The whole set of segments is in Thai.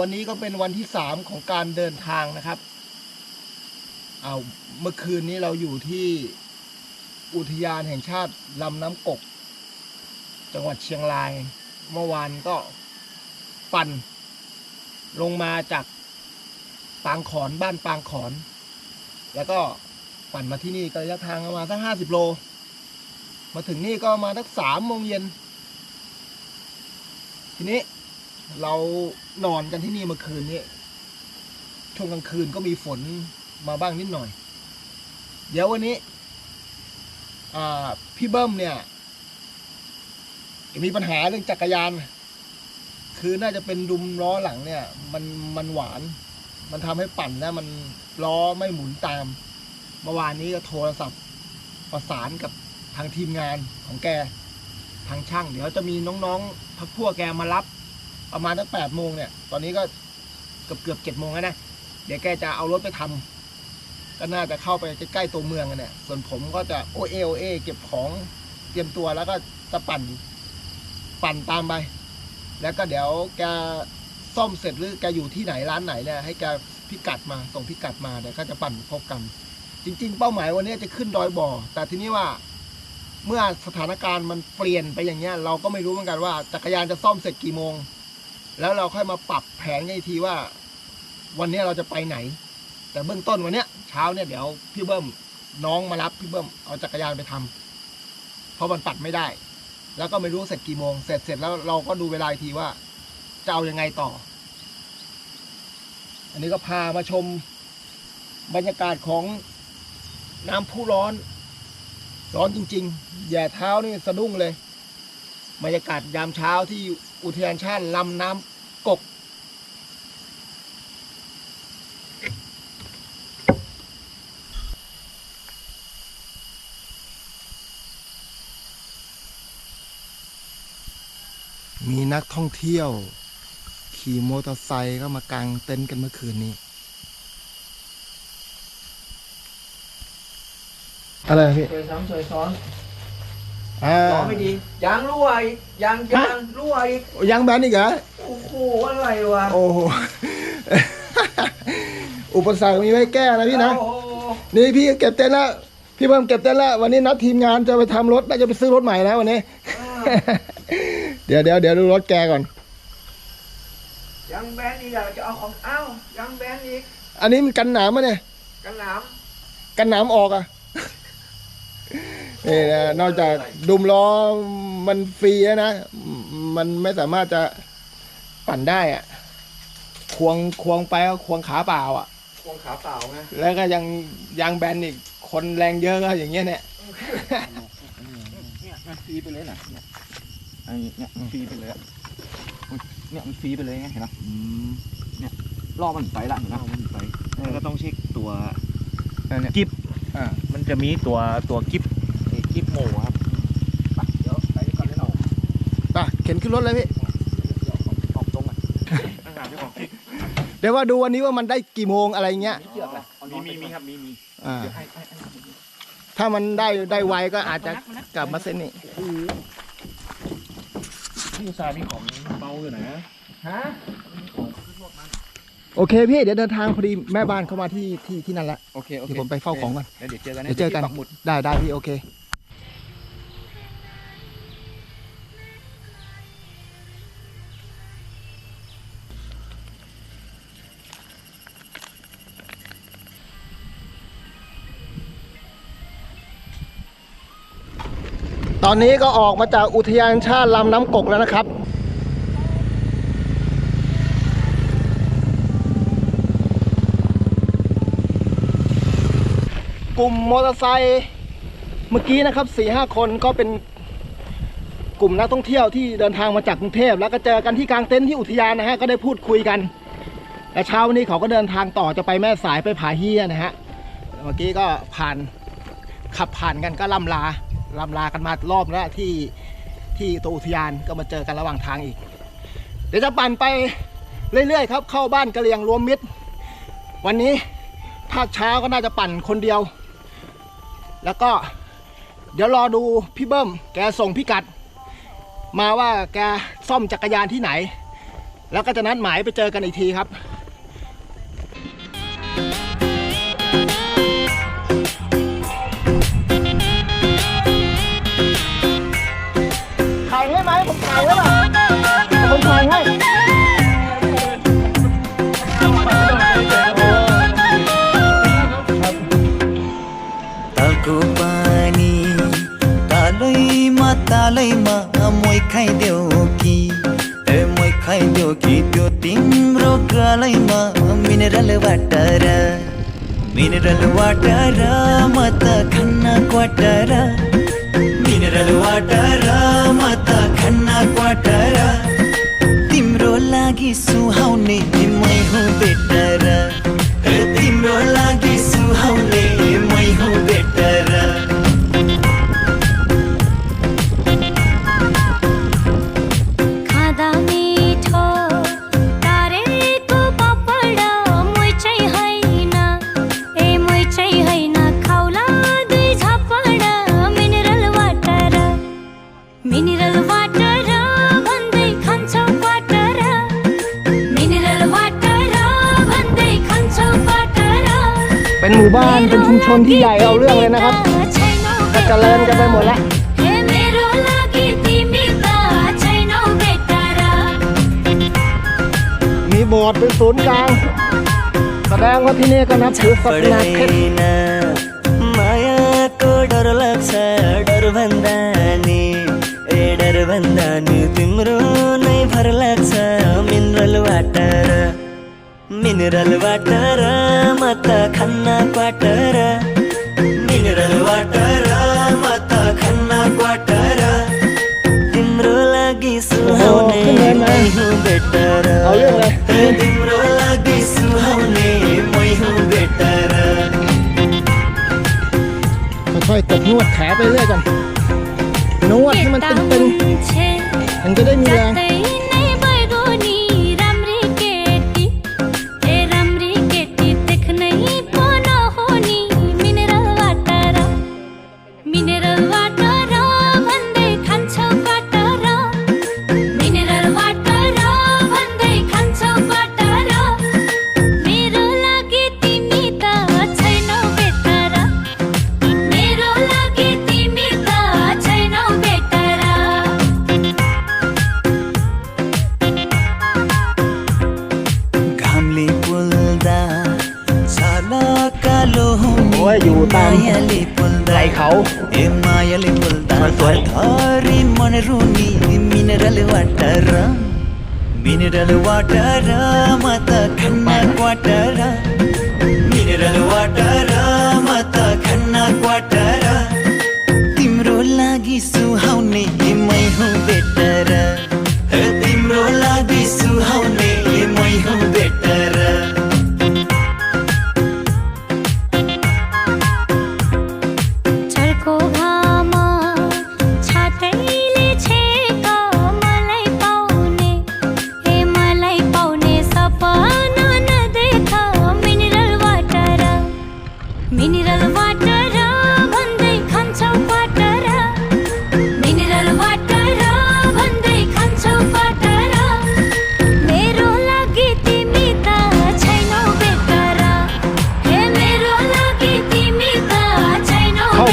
วันนี้ก็เป็นวันที่สามของการเดินทางนะครับ เอาเมื่อคืนนี้เราอยู่ที่อุทยานแห่งชาติลำน้ำกก จังหวัดเชียงราย เมื่อวานก็ปั่น ลงมาจากปางขอนบ้านปางขอน แล้วก็ปั่นมาที่นี่ก็ระยะทางประมาณสักห้าสิบโล มาถึงนี่ก็มาสักสามโมงเย็นทีนี้ เรานอนกันที่นี่เมื่อคืนนี้ช่วงกลางคืนก็มีฝนมาบ้างนิดหน่อย เดี๋ยววันนี้พี่เบิ้มเนี่ย มีปัญหาเรื่องจักรยาน คือน่าจะเป็นดุมล้อหลังเนี่ย มันมันหวาน มันทำให้ปั่นแล้วมันล้อไม่หมุนตาม เมื่อวานนี้ก็โทรศัพท์ประสานกับทางทีมงานของแก ทางช่าง เดี๋ยวจะมีน้องๆพักพวกแกมารับ ประมาณตั้งแปดโมงเนี่ย ตอนนี้ก็เกือบเกือบเจ็ดโมงแล้วนะ เดี๋ยวแกจะเอารถไปทำก็น่าจะเข้าไปใกล้ๆตัวเมืองกันเนี่ย ส่วนผมก็จะโอเอโอเอเก็บของเตรียมตัวแล้วก็จะปั่น ปั่นตามไป แล้วก็เดี๋ยวแกซ่อมเสร็จหรือแกอยู่ที่ไหนร้านไหนเนี่ยให้แกพิกัดมาส่งพิกัดมาเดี๋ยวก็จะปั่นพบกัน จริง ๆ เป้าหมายวันนี้จะขึ้นดอยบ่อ แต่ทีนี้ว่าเมื่อสถานการณ์มันเปลี่ยนไปอย่างเงี้ย เราก็ไม่รู้เหมือนกันว่าจักรยานจะซ่อมเสร็จกี่โมง แล้วเราค่อยมาปรับแผนกันอีกทีว่า วันนี้เราจะไปไหน แต่เบื้องต้นวันเนี้ยเช้าเนี่ยเดี๋ยวพี่เบิ้มน้องมารับพี่เบิ้มเอาจักรยานไปทำเพราะมันปัดไม่ได้ แล้วก็ไม่รู้เสร็จกี่โมง เสร็จเสร็จแล้วเราก็ดูเวลาอีกทีว่าจะเอายังไงต่อ อันนี้ก็พามาชมบรรยากาศของน้ำพุร้อน ร้อนจริงๆแย่เท้านี่สะดุ้งเลย บรรยากาศยามเช้าที่อุทยานชาติลำน้ำ กกมีนักท่องเที่ยว ขี่มอเตอร์ไซค์ก็มากางเต็นท์กันเมื่อคืนนี้ อะไรอะพี่สวยซ้ำสวยซ้อนอ่าล้อไม่ดียางรั่วอีกยางยางรั่วอีก ยังแบนอีกเหรอโอ้โหอะไรวะโอ้โห อุปสรรคมีไว้แก้นะพี่นะ โอ้โหนี่พี่เก็บเต็นท์แล้วพี่เพิ่มเก็บเต็นท์แล้ววันนี้นัดทีมงานจะไปทำรถน่าจะไปซื้อรถใหม่แล้ววันนี้ เดี๋ยวเดี๋ยวเดี๋ยวดูรถแกก่อนยางแบนอีกอะจะเอาของอ้าวยางแบนอีกอันนี้มันกันหนามมะเนี่ย กันหนามกันหนามออกอะ นี่นะนอกจากดุมล้อมันฟรีแล้วนะ มันไม่สามารถจะ ปั่นได้อะ ควงควงไปก็ควงขาเปล่าอะ ควงขาเปล่าไงแล้วก็ยังยางแบนอีก คนแรงเยอะก็อย่างเงี้ยเนี่ยเนี่ยมันฟรีไปเลยนะเนี่ยไอ้เนี่ยมันฟรีไปเลยอะอุ๊ยเนี่ยมันฟรีไปเลยไงเห็นไหมเนี่ยรอบมันไปละเห็นไหมมันไปแล้วก็ต้องเช็คตัวนั่นเนี่ยกิฟอ่ามันจะมีตัวตัวกิฟไอ้กิฟโมครับไปเดี๋ยวไปก่อนเลยเราไปเข็นขึ้นรถเลยพี่ออกตรงอะ อาหารที่ของกิฟเดี๋ยวว่าดูวันนี้ว่ามันได้กี่โมงอะไรเงี้ยมีเชือกแหละเอานมีอนไปมีมีครับมีมีอ่า เดี๋ยวให้ให้ให้ถ้ามันได้ได้ไวก็อาจจะกลับมาเส้นนี้ พี่อุตส่าห์มีของเบาอยู่นะฮะโอเคพี่เดี๋ยวเดินทางพอดีแม่บ้านเข้ามาที่ที่ที่นั่นละโอเคโอเคเดี๋ยวผมไปเฝ้าของก่อน แล้วเดี๋ยวเจอกันนะเดี๋ยวเจอกัน ที่ปัหมุดได้ได้พี่โอเค อนนี้ก็ออกมาจากอุทยานชาติลำน้ำกกแล้วนะครับ กลุ่มมอเตอร์ไซค์เมื่อกี้นะครับสี่ห้าคนก็เป็นกลุ่มนักท่องเที่ยวที่เดินทางมาจากกรุงเทพแล้วก็เจอกันที่กลางเต็นท์ที่อุทยานนะฮะก็ได้พูดคุยกันและเช้าวันนี้เขาก็เดินทางต่อจะไปแม่สายไปผาเฮียนะฮะเมื่อกี้ก็ผ่านขับผ่านกันก็ล่ำลา ลำลากันมารอบแล้วที่ที่ตัวอุทยานก็มาเจอกันระหว่างทางอีก เดี๋ยวจะปั่นไปเรื่อยๆครับ เข้าบ้านกะเหรียงรวมมิตร วันนี้ภาคเช้าก็น่าจะปั่นคนเดียว แล้วก็เดี๋ยวรอดูพี่เบิ้ม แกส่งพิกัด มาว่าแกซ่อมจักรยานที่ไหน แล้วก็จะนัดหมายไปเจอกันอีกทีครับ तलकुपानी तलैमा तलैमा मै खाइदेऊ कि ए मै खाइदेऊ कि त्यो तिम्रो गलैमा मिनरल वाटर मिनरल वाटर मत खन्न क्वाटर मिनरल वाटर मत खन्न क्वाटर ಸಾಗಿಸು ಹೌನೆ ನಿಮ್ಮಗೂ ಬೆಟ್ಟರ มู่บ้านเป็นชุมชนที่ใหญ่เอาเรื่องเลยนะครับก็เจริญกันไปหมดแล้ว हे मेरो लागि तिमी त छैनौ बेटर มีโบสถ์เป็นศูนย์กลาง แสดงว่าที่นี่ก็นับถือศาสนาคริสต์ पढ्दैन मायाको डर लाग्छ डर भन्दा नि ए डर भन्दा नि तिम्रो नै भर लाग्छ मिनरल वाटर मिनरल वाटर म त खन्न क्वाटर मिनरल वाटर म त खन्न क्वाटर तिम्रो लागि सुहाउने मै हुँ बेटर เอาเรื่องเลย तिम्रो लागि सुहाउने मै हुँ बेटर ค่อยๆตบนวดแขนไปเรื่อยก่อนนวดให้มันตึงๆมันจะได้มีแรง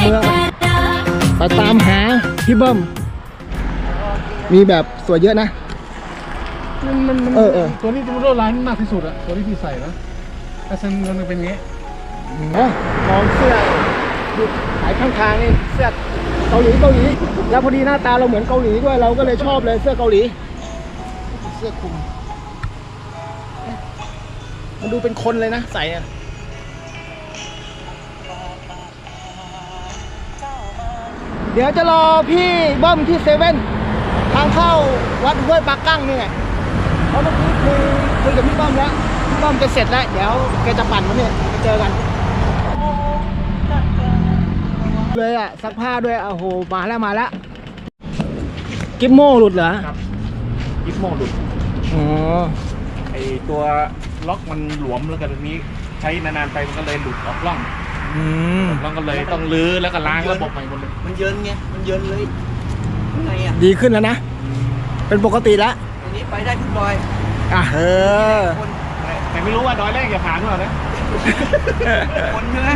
เมืองไปตามหาพี่เบิ้ม มีแบบสวยเยอะนะมันมันเออเออ ตัวนี้ตัวรถลายมากที่สุดอะตัวที่พี่ใส่นะแต่เส้นมันเป็นงี้มองเสื้อดูขายข้างทางนี่เสื้อเกาหลีเกาหลี แล้วพอดีหน้าตาเราเหมือนเกาหลีด้วยเราก็เลยชอบเลยเสื้อเกาหลี เสื้อคลุม มันดูเป็นคนเลยนะใส่อะ ดี๋ยวจะรอพี่เบิ้มที่เซเว่นทางเข้าวัดห้วยปากกั้งนี่ไงเพราะเมื่อกี้คุยคุยกับพี่เบิ้มแล้วพี่เบิ้มจะเสร็จแล้ว เดี๋ยวแกจะปั่นมาเนี่ยไปเจอกันเลยอะซักผ้าด้วยอะโอ้โหมาแล้วมาแล้วกิฟโม่หลุดเหรอยิปโมหลุดอ๋อไอตัวล็อกมันหลวมแล้วกันทีนี้ใช้นานๆไปมันก็เลยหลุดออกร่อง อืมร่องก็เลยต้องรื้อแล้วก็ล้างระบบใหม่หมดเลย มันเยินไง มันเยินเลยข้างในอะดีขึ้นแล้วนะ เป็นปกติแล้วอันนี้ไปได้ทุกรอยอะเออแต่ไม่รู้ว่าดอยแรกจะผ่านหรือเปล่านะคนใช่ไหม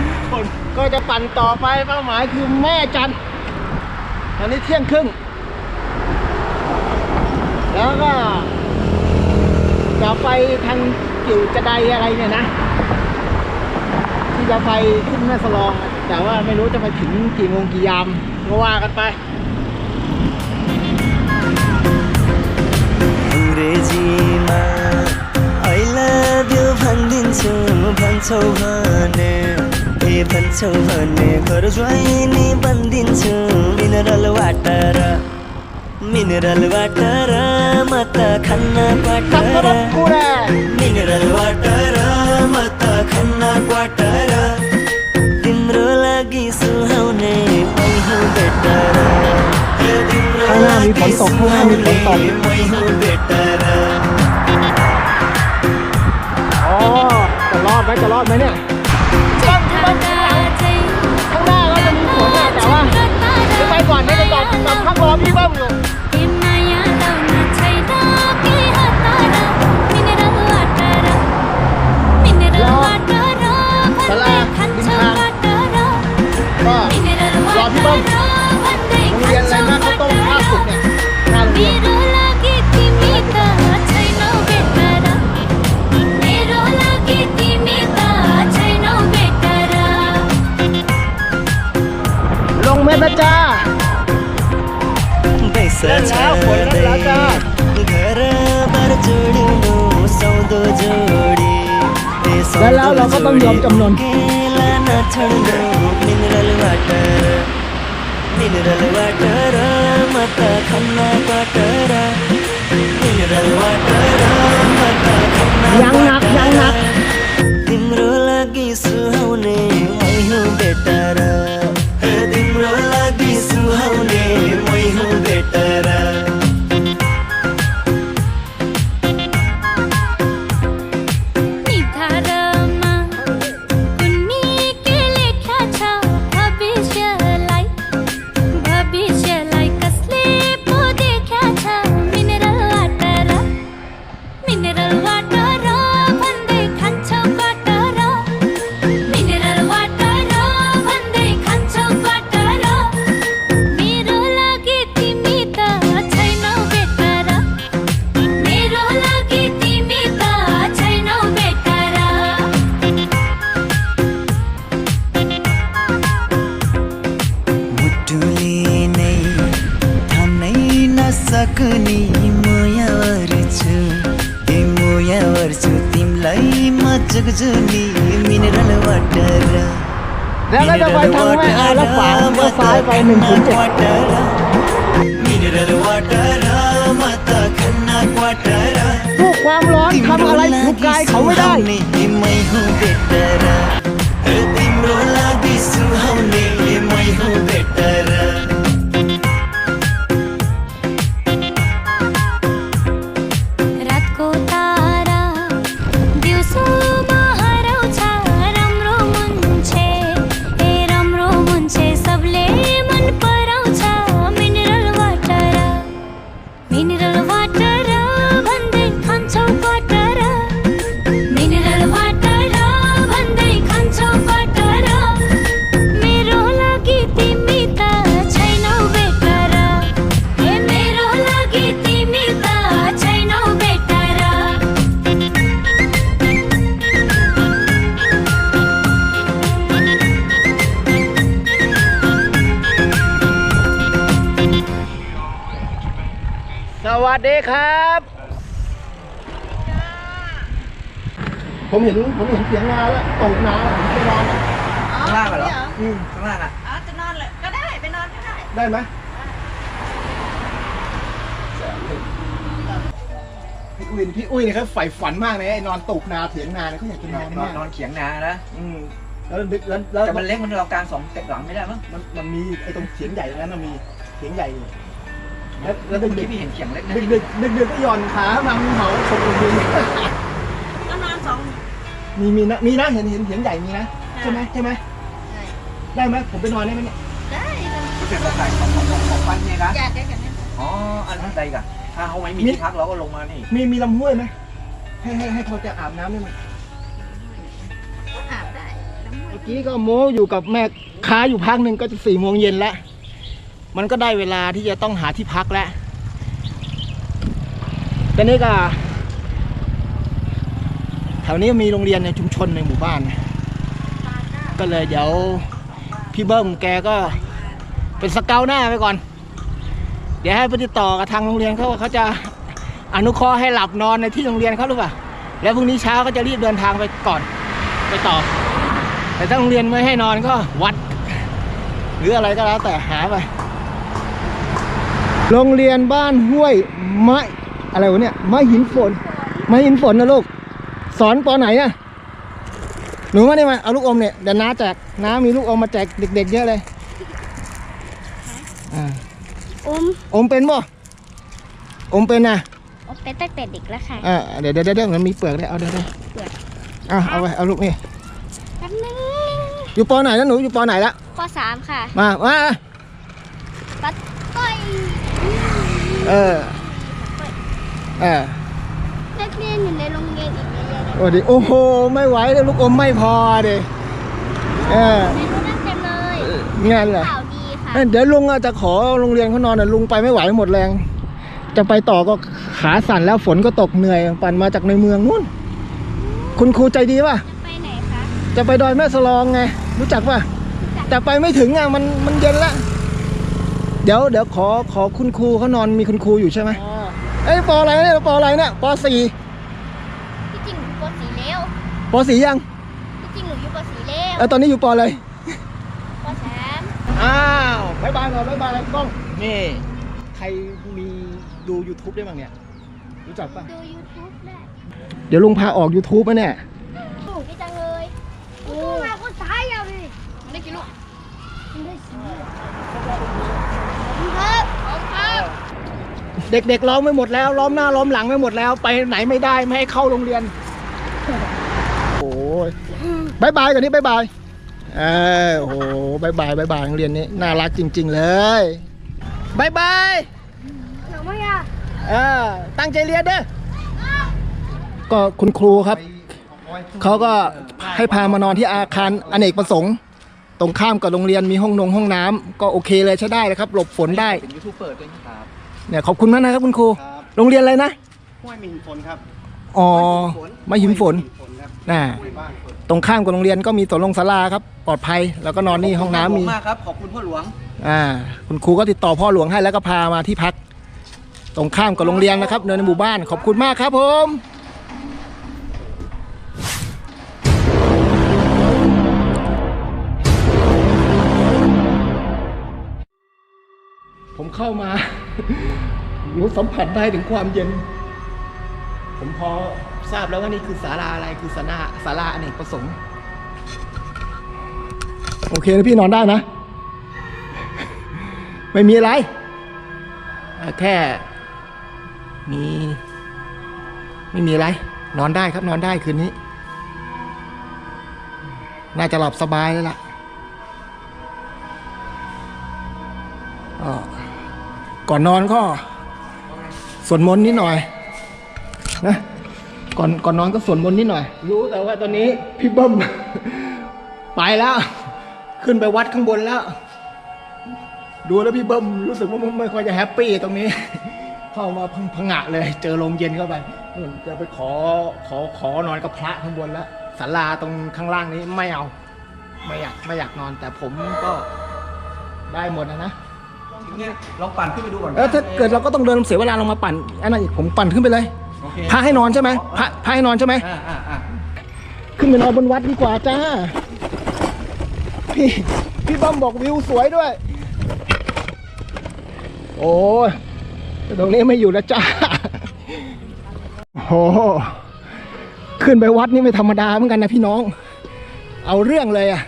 ก็จะปั่นต่อไปเป้าหมายคือแม่จันทร์ตอนนี้เที่ยงครึ่ง แล้วก็จะไปทางกิ่วจะไดอะไรเนี่ยนะที่ จะไปขึ้นแม่สลองอะแต่ว่าไม่รู้จะไปถึงกี่โมงกี่ยามก็ว่ากันไป अङ्ग्रेजीमा आई लभ यु भनिदिन्छु भन्छौ भने ए भन्छौ भने घर ज्वाइँ नि बनिदिन्छु मिनरल वाटर मिनरल वाटर म त खान्न ขับร क्वाटर ถกูแหละ मिनरल वाटर म त खान्न क्वाटर तिम्रो लागि सुहाउने मै हुँ बेटर तिम्रो ข้างหน้ามีฝนตกข้างหน้ามีฝนตก मै हुँ बेटर อ๋อ จะรอดไหมจะรอดไหมเนี่ย ท่าใจ ข้างหน้าก็จะมีฝนอะแต่ว่าจะไปก่อนนี่ไปก่อนกับพักรอพี่เบิ้มอยู่ ้องยอมจำนนยังนักยังนัก หนึ่งศูนย์เจ็ด मिनरल वाटर म त खन्ना क्वाटर พวกความร้อนทำอะไรถูกกายเขาไม่ได้ मै हुँ बेटर तिम्रो วัสดีครับ ผมเห็นผมเห็นเสียงนาแล้วตกนาแล้วผมจะนอนอะข้างล่างอะเหรออืมข้างล่างอะอ๋อจะนอนเลยก็ได้ไปนอนก็ได้ได้ไหมพี่อุ้ยพี่อุ้ยเนี่ยเขาใฝ่ฝันมากเลยไอ้นอนตกนาเถียงนาเนี่ยเขาอยากจะนอนนอนมากนอนเขียงนานะอืมแล้วดึกแล้วแล้วแต่มันเล็กมันเรากลางสองเต็กหลังไม่ได้มั้งมันมันมีไอ้ตรงเถียงใหญ่ตรงนั้นมันมีเถียงใหญ่อยู่ แล้วแล้วดึกเมื่อดึกี้กพี่เห็นเขียงเล็กนะดึกดึกดึกดึกก็หย่อนขามาเหาชมวิวก็นอนสองมีมีนะมีนะเห็นเห็นเถียงใหญ่มีนะใช่ไหมใช่ไหมได้ไหมผมไปนอนได้ไหมเนี่ยได้เป็นสไตล์ของของของของปันเนี่ยนะอยากได้กันเนี่ยอ๋ออันนั้นใดกันถ้าเขาไม่มีที่พักเราก็ลงมานี่มีมีลำห้วยไหมให้ให้ให้เขาจะอาบน้ำนี่มันอาบได้น้ำมันเมื่อกี้ก็โม้อยู่กับแม่ค้าอยู่พักหนึ่งก็จะสี่โมงเย็นแล้ว มันก็ได้เวลาที่จะต้องหาที่พักแล้วตอนนี้ก็ แถวนี้มีโรงเรียนในชุมชนในหมู่บ้าน ก็เลยเดี๋ยวพี่เบิ้มแกก็เป็นสเกลหน้าไปก่อน เดี๋ยวให้ไปติดต่อกับทางโรงเรียนเขาว่าเขาจะอนุเคราะห์ให้หลับนอนในที่โรงเรียนเขาหรือเปล่า แล้วพรุ่งนี้เช้าก็จะรีบเดินทางไปก่อน ไปต่อ แต่ถ้าโรงเรียนไม่ให้นอนก็วัด หรืออะไรก็แล้วแต่หาไป โรงเรียนบ้านห้วยไม้อะไรวะเนี่ยไม้หินฝนไม้หินฝนนะลูก สอนปอไหนอะหนูมาได้มาเอาลูกอมเนี่ยเดี๋ยวน้าแจกน้ามีลูกอมมาแจกเด็ก ๆ เยอะเลยอ่าอุ้มอมเป็นบ่อมเป็นนะอุ้มเป็นตั้งแต่เด็กแล้วค่ะอ่าเดี๋ยวเดี๋ยวเดี๋ยวมันมีเปลือกเลยเอาเดี๋ยวเดี๋ยวเปลือกอะเอาไปเอาลูกนี่แป๊บนึงอยู่ปอไหนแล้วหนูอยู่ปอไหนละปสามค่ะ มามา ปัดก้อย เออ เออนักเรียนอยู่ในโรงเรียนอีกเยอะแยะเลยโอ้ดิโอ้โห ไม่ไหวเลยลูกอมไม่พอดิเออไม่รู้นั่นเต็มเลยงานเหรอข่าวดีค่ะเอ้ยเดี๋ยวลุงอาจจะขอโรงเรียนเขานอนน่ะลุงไปไม่ไหวหมดแรง จะไปต่อก็ขาสั่นแล้วฝนก็ตกเหนื่อย ปั่นมาจากในเมืองนู่น คุณครูใจดีป่ะ จะไปไหนคะ จะไปดอยแม่สลองไง รู้จักป่ะ แต่ไปไม่ถึงอะมันมันเย็นละ เดี๋ยวเดี๋ยวขอขอคุณครูเขานอนมีคุณครูอยู่ใช่ไหมเอ้ยปออะไรเนี่ยปออะไรเนี่ยปอสี่ที่จริงหนูปสีเลวปอสี่ยังที่จริงหนูอยู่ปสีเลวเออตอนนี้อยู่ปออะไรปสามอ้าวบายบายก่อนบายบายกล้องนี่ใครมีดู YouTube ได้บ้างเนี่ยรู้จักป่ะดู YouTube ได้เดี๋ยวลุงพาออก YouTube มาเนี่ยถูกจังเลยโอ้มาคนท้ายเอาเลยมันได้กี่ลูกมันได้สี่ครับครับ เด็กๆล้อมไม่หมดแล้วล้อมหน้าล้อมหลังไม่หมดแล้ว ไปไหนไม่ได้ไม่ให้เข้าโรงเรียนโอ้ยบายบายกันนี้บายบายเออโอ้โหบายบายบายบายโรงเรียนนี้น่ารักจริง ๆ เลยบายบายหนูไม่อยากเออตั้งใจเรียนเด้อก็คุณครูครับเขาก็ให้พามานอนที่อาคารอเนกประสงค์ ตรงข้ามกับโรงเรียนมีห้องนงห้องน้ำก็โอเคเลยใช้ได้เลยครับ หลบฝนได้เป็นยูทูบเบอร์ด้วยนะครับ เนี่ยขอบคุณมากนะครับคุณครู ครับโรงเรียนอะไรนะ ห้วยมิงฝนครับอ๋อไม่หิมฝน ฝนครับน่ะ ห้วยบ้านฝนตรงข้ามกับโรงเรียนก็มีสวนลงศาลาครับ ปลอดภัย แล้วก็นอนนี่ห้องน้ำมีขบคุณมากครับ ขอบคุณพ่อหลวง อ่า คุณครูก็ติดต่อพ่อหลวงให้แล้วก็พามาที่พัก ตรงข้ามกับโรงเรียนนะครับเนินในหมู่บ้าน ขอบคุณมากครับผมผมเข้ามา รู้สัมผัสได้ถึงความเย็น ผมพอทราบแล้วว่านี่คือศาลาอะไรคือศาลาศาลาอเนกประสงค์โอเคนะพี่นอนได้นะ ไม่มีอะไระแค่ มี ไม่มีอะไร นอนได้ครับนอนได้คืนนี้ น่าจะหลับสบายแล้วล่ะ ก่อนนอนก็สวดมนต์นิดหน่อยนะก่อนก่อนนอนก็สวดมนต์นิดหน่อย รู้แต่ว่าตอนนี้พี่เบิ้ม ไปแล้ว ขึ้นไปวัดข้างบนแล้ว ดูแล้วพี่เบิ้มรู้สึกว่าไม่ไม่ค่อยจะแฮปปี้ตรงนี้ เข้ามาพังพงะเลย เจอลมเย็นเข้าไปจะไปขอขอขอนอนกับพระข้างบนแล้วศาลาตรงข้างล่างนี้ไม่เอา ไม่อยากไม่อยากนอนแต่ผมก็ได้หมดนะนะ ลองปั่นขึ้นไปดูก่อนเออถ้าเกิดเราก็ต้องเดินเสียเวลาลงมาปั่นอันนั้นอีกผมปั่นขึ้นไปเลยโอเคพาให้นอนใช่ไหมพาพาให้นอนใช่ไหมอ่าอ่าอ่าขึ้นไปนอนบนวัดดีกว่าจ้าพี่พี่บอมบอกวิวสวยด้วย โอ้ยแต่ตรงนี้ไม่อยู่แล้วจ้าโอ้โหขึ้นไปวัดนี่ไม่ธรรมดาเหมือนกันนะพี่น้อง เอาเรื่องเลยอะ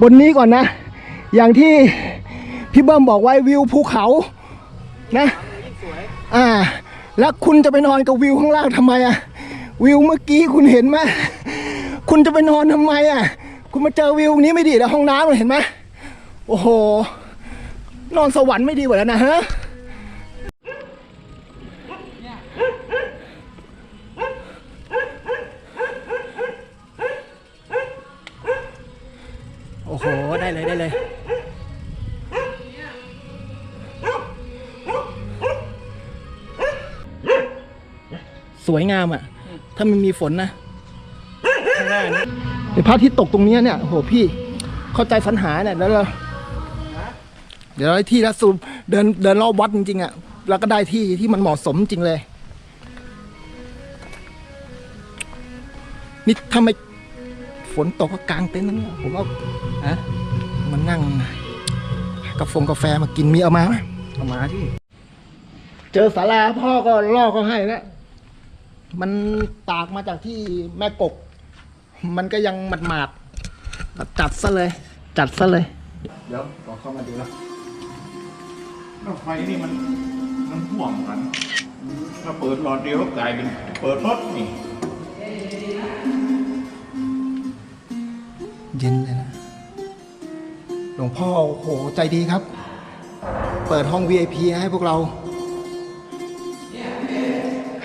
บนนี้ก่อนนะ อย่างที่พี่เบิ้มบอกไว้วิวภูเขานะอ่า แล้วคุณจะไปนอนกับวิวข้างล่างทำไมอะวิวเมื่อกี้คุณเห็นไหมคุณจะไปนอนทำไมอะคุณมาเจอวิวนี้ไม่ดีแล้วห้องน้ำเห็นไหมโอ้โห นอนสวรรค์ไม่ดีกว่าแล้วนะฮะ สวยงามอะ ถ้ามันมีฝนนะข้างหน้านี้เดี๋ยวพระอาทิตย์ตกตรงเนี้ยเนี่ยโอ้โหพี่เข้าใจสรรหาเนี่ยแล้วเราเดี๋ยวเราได้ที่แล้วซูมเดินเดินรอบวัดจริงๆอะแล้วก็ได้ที่ที่มันเหมาะสมจริงเลยนี่ถ้าไม่ฝนตกก็กางเต็นท์นั่นเนี่ยผมว่าฮะมันนั่งกาแฟกาแฟมากินมีเอามาไหมเอามาที่เจอสาราพ่อก็ล่อก็ให้แล้ว มันตากมาจากที่แม่กก มันก็ยังหมาดหมาดๆจัดซะเลย จัดซะเลย เดี๋ยวขอเข้ามาดูแล้วรถไฟนี่มันมันห่วงกัน ถ้าเปิดหลอดเดียวก็กลายเป็นเปิดรถนี่ เย็นเลยนะ หลวงพ่อโอ้โหใจดีครับ เปิดห้อง VIP ให้พวกเรา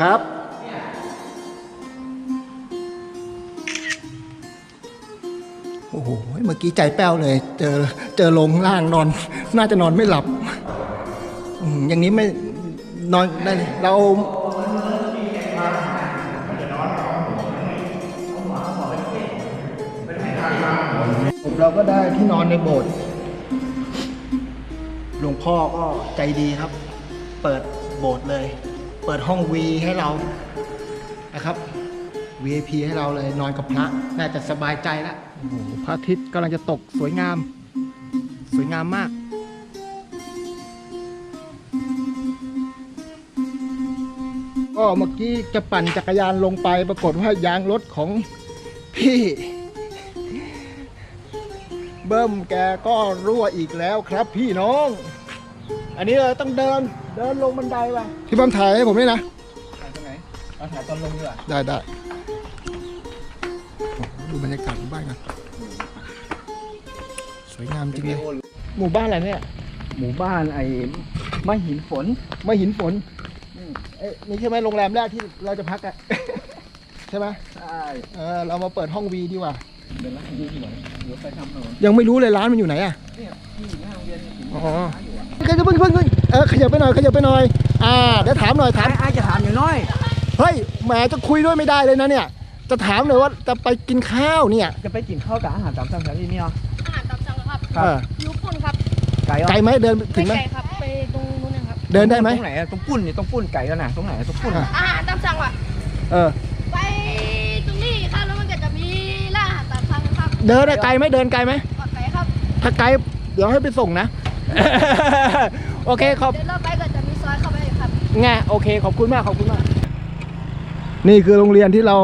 ครับ มื่อกี้ใจแป้วเลย เจอเจอลงล่างนอน น่าจะนอนไม่หลับอย่างนี้ไม่นอนได้เราเราก็ได้ที่นอนในโบสถ์หลวงพ่อก็ใจดีครับ เปิดโบสถ์เลย เปิดห้องวีให้เรานะครับ VIP ให้เราเลยนอนกับพระ น่าจะสบายใจแล้ว พระอาทิตย์กำลังจะตกสวยงาม สวยงามมาก ก็เมื่อกี้จะปั่นจักรยานลงไปปรากฏว่ายางรถของพี่ เบิ้มแกก็รั่วอีกแล้วครับพี่น้อง อันนี้เราต้องเดินเดินลงบันไดไปพี่เบิ้มถ่ายให้ผมด้วยนะถ่ายตรงไหนเอาถ่ายตอนลงดีกว่าได้ได้โอ้โหดู บรรยากาศหมู่บ้านกันสวยงามจริงเลยหมู่บ้านอะไรเนี่ยหมู่บ้านไอ้ไม้หินฝนไม่หินฝนเอ๊ะนี่ใช่ไหมโรงแรมแรกที่เราจะพักอะ ใช่ไหมใช่เออเรามาเปิดห้องวีดีกว่าเดี๋ยวนะดูหน่อยเดี๋ยวไปทำถนนยังไม่รู้เลยร้านมันอยู่ไหนอะเนี่ยที่หน้าโรงเรียนหินอ๋อก็จะเพิ่งเพิ่งเพิ่งเออขยับไปหน่อยขยับไปหน่อย อ่าเดี๋ยวถามหน่อยถามไอ้จะถามอย่างน้อย เฮ้ยแหมจะคุยด้วยไม่ได้เลยนะเนี่ย จะถามหน่อยว่าจะไปกินข้าวเนี่ยจะไปกินข้าวกับอาหารตามสั่งแถวนี้เนี่ยอาหารตามสั่งครับครับ เออยูปุ่นครับไก่เหรอไกลไหมเดินถึงไหมไกลครับ ไปตรงนู้นนะครับ เดินได้ไหมตรงไหนอะตรงปุ้นนี่ตรงปุ้นไก่แล้วนะตรงไหนตรงปุ้นอะอาหารตามสั่งว่ะเออ ไปตรงนี้ครับแล้วมันก็จะมีร้านอาหารตามสั่งครับเดินได้ไกลไหมเดินไกลไหมปลอดภัยครับ ถ้าไกลเดี๋ยวให้ไปส่งนะ โอเคขอบ เดี๋ยวเราไปก็จะมีซอยเข้าไปครับไงโอเค ขอบคุณมาก ขอบคุณมาก นี่คือโรงเรียนที่เรา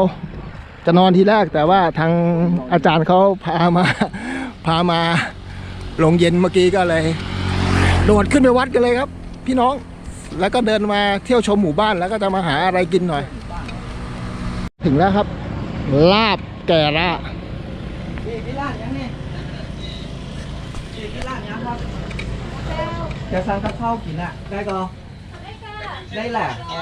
จะนอนทีแรกแต่ว่าทางอาจารย์เขาพามา พามาลงเย็นเมื่อกี้ก็เลย โดดขึ้นไปวัดกันเลยครับ พี่น้องแล้วก็เดินมาเที่ยวชมหมู่บ้านแล้วก็จะมาหาอะไรกินหน่อย ถึงแล้วครับ ลาบแก่ระที่ที่ร้านยังนี่ที่ที่ร้านยังครับจะสั่งกับข้าวกินอะ ได้ก็ได้แหละอ๋อ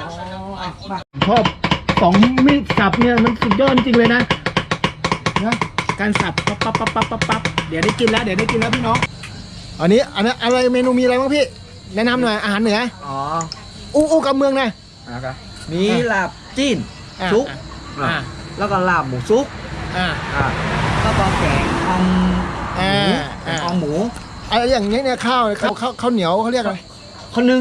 มาชอบ สองมีดสับเนี่ยมันสุดยอดจริงเลยนะนะการสับปั๊บปั๊บปั๊บปั๊บปั๊บปั๊บเดี๋ยวได้กินแล้วเดี๋ยวได้กินแล้วพี่น้องอันนี้อันนี้อะไรเมนูมีอะไรบ้างพี่แนะนำหน่อยอาหารเหนืออ๋ออู้อู้กับเมืองนะนะครับมีลาบจีนอะซุปอ่าอะแล้วก็ลาบหมูซุปอ่าอะแล้วก็แกงอ่อมหอ่ามูแกอ่างอ่อมหมูอะไรอย่างเงี้ยเนี่ยข้าวข้าวข้าวข้าวเหนียวเขาเรียกอะไรคนนึง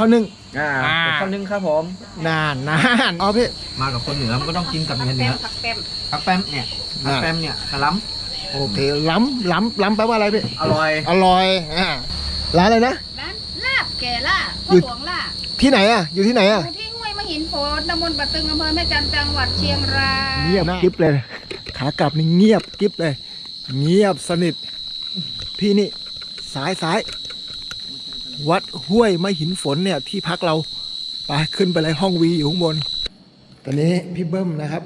ข้าวนึ่งอ่าอ่าเป็นคนนึงครับผมนานนานอ๋อพี่ มากับคนเหนือมันก็ต้องกินกับเนื้อเนื้อผักเต็มผักแป้มเนี่ยผักแป้มเนี่ยกระล้โอเคล้ำล้ำล้ำแปลว่าอะไรพี่ำอร่อยอร่อยอ่าร้านอะไรนะ ร้านลาบแก่ล่าอยู่พ่อหลวงล่าที่ไหนอะ อยู่ที่ไหนอะอยู่ที่ห้วยมหินโพธิ์ตำบลปะตึงอำเภอแม่จันทร์จังหวัดเชียงราย เงียบกิ๊บเลย ขากลับนี่เงียบกิ๊บเลย เงียบสนิท พี่นี่ สายสาย วัดห้วยไม้หินฝนเนี่ยที่พักเราไปขึ้นไปเลยห้องวีอยู่ข้างบน ตอนนี้พี่เบิ้มนะครับ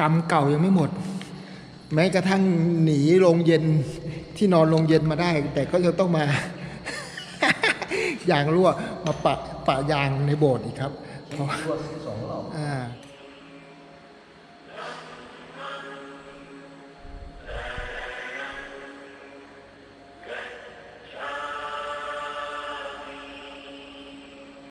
กรรมเก่ายังไม่หมด แม้กระทั่งหนีโรงเย็นที่นอนโรงเย็นมาได้ แต่ก็จะต้องมา ยางรั่วมาปะปะยางในโบสถ์อีกครับเพราะอ่า